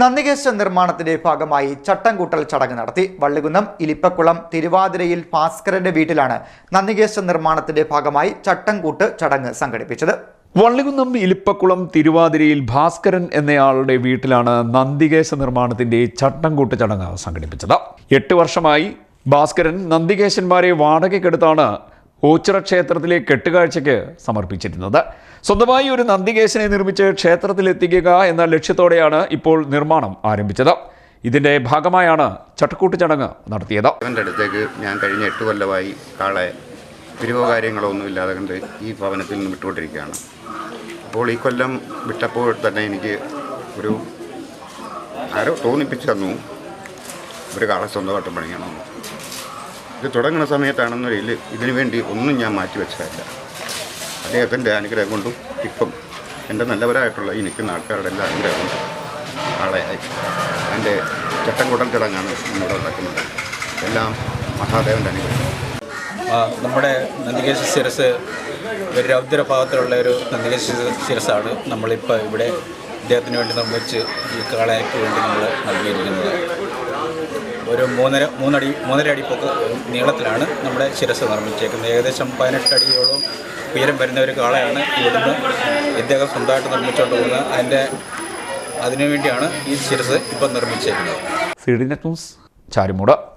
നന്ദികേശ നിർമ്മാണത്തിന്റെ ഭാഗമായി ചട്ടംകൂട്ടൽ ചടങ്ങ് നടത്തി. വള്ളികുന്നം ഇലിപ്പക്കുളം തിരുവാതിരയിൽ ഭാസ്കരന്റെ വീട്ടിലാണ് നന്ദികേശ നിർമ്മാണത്തിന്റെ ഭാഗമായി ചട്ടംകൂട്ട് ചടങ്ങ് സംഘടിപ്പിച്ചത്. വള്ളികുന്നം ഇലിപ്പക്കുളം തിരുവാതിരയിൽ ഭാസ്കരൻ എന്നയാളുടെ വീട്ടിലാണ് നന്ദികേശ നിർമ്മാണത്തിന്റെ ചട്ടംകൂട്ട് ചടങ്ങ് സംഘടിപ്പിച്ചത്. എട്ട് വർഷമായി ഭാസ്കരൻ നന്ദികേശന്മാരെ വാടകയ്ക്കെടുത്താണ് ഓച്ചിറ ക്ഷേത്രത്തിലെ കെട്ടുകാഴ്ചയ്ക്ക് സമർപ്പിച്ചിരുന്നത്. സ്വന്തമായി ഒരു നന്ദികേശനെ നിർമ്മിച്ച് ക്ഷേത്രത്തിലെത്തിക്കുക എന്ന ലക്ഷ്യത്തോടെയാണ് ഇപ്പോൾ നിർമ്മാണം ആരംഭിച്ചത്. ഇതിന്റെ ഭാഗമായാണ് ചട്ടക്കൂട്ട് ചടങ്ങ് നടത്തിയത്. അവന്റെ അടുത്തേക്ക് ഞാൻ കഴിഞ്ഞ എട്ട് കൊല്ലമായി കാളെ പിരിവോ കാര്യങ്ങളോ ഒന്നും ഇല്ലാതെ കണ്ട് ഈ ഭവനത്തിൽ നിന്ന് വിട്ടുകൊണ്ടിരിക്കുകയാണ്. അപ്പോൾ ഈ കൊല്ലം വിട്ടപ്പോൾ തന്നെ എനിക്ക് ഒരു ആരോ തോന്നിപ്പിച്ചു തന്നു. ഒരു കാളെ സ്വന്തമായിട്ട് പണിയണമെന്ന്. ഇത് തുടങ്ങുന്ന സമയത്താണെന്നൊരിൽ ഇതിനു വേണ്ടി ഒന്നും ഞാൻ മാറ്റി വെച്ചതല്ല. അദ്ദേഹത്തിന്റെ അനുഗ്രഹം കൊണ്ടും ഇപ്പം എന്റെ നല്ലവരായിട്ടുള്ള ഈ നിൽക്കുന്ന ആൾക്കാരുടെ എല്ലാ അനുഗ്രഹം കൊണ്ടും ആളെ എന്റെ ചട്ടംകൂടൽ ചടങ്ങാണ് ഇന്നിവിടെ നടക്കുന്നത്. എല്ലാം മഹാദേവന്റെ അനുഗ്രഹം. നമ്മുടെ നന്ദികേശ ശിരസ് ഒരു രൗദ്ര ഭാഗത്തിലുള്ള ഒരു നന്ദികേശ ശിര- ശിരസാണ് നമ്മളിപ്പോൾ ഇവിടെ അദ്ദേഹത്തിന് വേണ്ടി നിർമ്മിച്ച് ഈ കാളയ്ക്ക് വേണ്ടി നമ്മൾ നൽകിയിരിക്കുന്നത്. ഒരു മൂന്നര മൂന്നടി മൂന്നര അടി പൊക്ക നീളത്തിലാണ് നമ്മുടെ ശിരസ് നിർമ്മിച്ചേക്കുന്നത്. ഏകദേശം പതിനെട്ട് അടിയോളം ഉയരം വരുന്ന ഒരു കാളയാണ് ഇവിടുന്ന് ഇദ്ദേഹം സ്വന്തമായിട്ട് നിർമ്മിച്ചുകൊണ്ട് പോകുന്നത്. അതിന്റെ അതിനുവേണ്ടിയാണ് ഈ ശിരസ് ഇപ്പം നിർമ്മിച്ചേക്കുന്നത്. C D